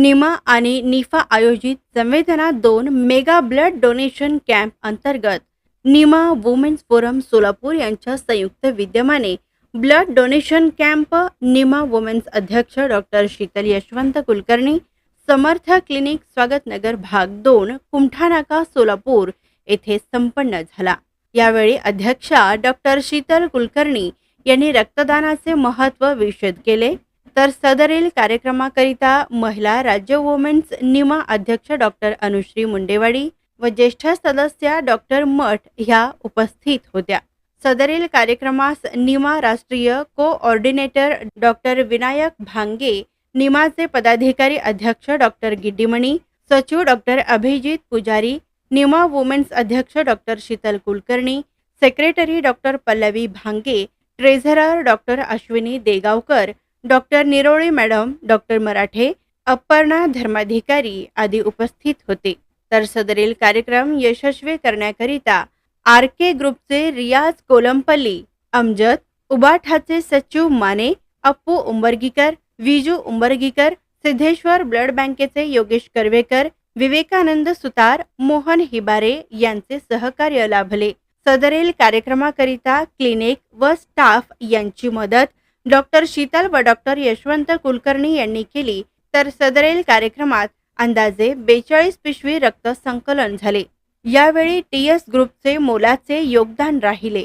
निमा आणि निफा आयोजित संवेदना दोन मेगा ब्लड डोनेशन कॅम्प अंतर्गत निमा वुमेन्स फोरम सोलापूर यांच्या संयुक्त विद्यमाने blood donation camp NIMA women's अध्यक्ष डॉक्टर शीतल यशवंत कुलकर्णी समर्थ क्लिनिक स्वागत नगर भाग दोन कुमठानाका सोलापूर येथे संपन्न झाला. यावेळी अध्यक्षा डॉक्टर शीतल कुलकर्णी यांनी रक्तदानाचे महत्त्व विशद केले. तर सदरील कार्यक्रमाकरिता महिला राज्य वुमेन्स निमा अध्यक्ष डॉक्टर अनुश्री मुंडेवाडी व ज्येष्ठ सदस्या डॉक्टर मठ ह्या उपस्थित होत्या. सदरील कार्यक्रमास निमा राष्ट्रीय कोऑर्डिनेटर डॉक्टर विनायक भांगे निमाचे पदाधिकारी अध्यक्ष डॉक्टर गिड्डीमणी सचिव डॉक्टर अभिजित पुजारी निमा वुमेन्स अध्यक्ष doctor Sheetal Kulkarni secretary doctor Pallavi Bhange treasurer doctor Ashwini Degaonkar doctor Nirole madam doctor Marathe Aparna Dharmadhikari आदी उपस्थित होते. तर सदरील कार्यक्रम यशस्वी करण्याकरिता आर के ग्रुपचे रियाज कोलंपल्ली अमजद उबाठाचे सचिव माने अप्पू उंबरगीकर विजू उंबरगीकर सिद्धेश्वर ब्लड बँकेचे योगेश कर्वेकर विवेकानंद सुतार मोहन हिबारे यांचे सहकार्य लाभले. सदरील कार्यक्रमाकरिता क्लिनिक व स्टाफ यांची मदत डॉक्टर शीतल व डॉक्टर यशवंत कुलकर्णी यांनी केली तर सदरेल कार्यक्रमात अंदाजे बेचाळीस पिशवी रक्त संकलन झाले. यावेळी टी एस ग्रुपचे मोलाचे योगदान राहिले.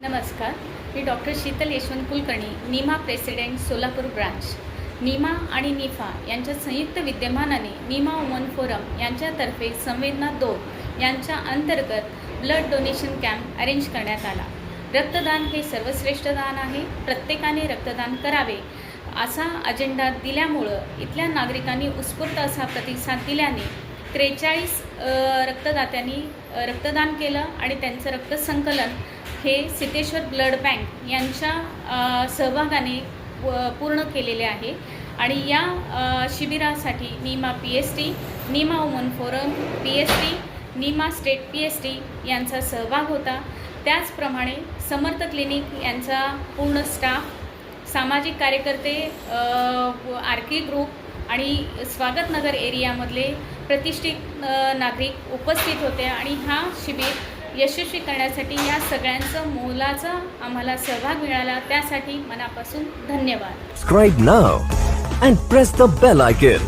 नमस्कार मी doctor Sheetal Yashwant Kulkarni Nima president Solapur branch. Nima आणि निफा यांच्या संयुक्त विद्यमानाने निमा वुमन फोरम यांच्यातर्फे संवेदना दोन यांच्या अंतर्गत ब्लड डोनेशन कॅम्प अरेंज करण्यात आला. रक्तदान हे सर्वश्रेष्ठ दान आहे. प्रत्येकाने रक्तदान करावे. असा अजेंडा दिल्यामुळं इथल्या नागरिकांनी उत्स्फूर्त असा प्रतिसाद दिल्याने त्रेचाळीस रक्तदात्यांनी रक्तदान केलं आणि त्यांचं रक्तसंकलन हे सिद्धेश्वर ब्लड बँक यांच्या सहभागाने पूर्ण केलेले आहे. आणि या शिबिरासाठी NIMA P S T NIMA women forum P S T NIMA state P S T यांचा सहभाग होता. त्याचप्रमाणे समर्थ क्लिनिक यांचा पूर्ण स्टाफ सामाजिक कार्यकर्ते आर के ग्रुप आणि स्वागतनगर एरियामधले प्रतिष्ठित नागरिक उपस्थित होते आणि हा शिबिर यशस्वी करण्यासाठी या सगळ्यांचं मोलाचा आम्हाला सहभाग मिळाला त्यासाठी मनापासून धन्यवाद Subscribe now and press the bell icon.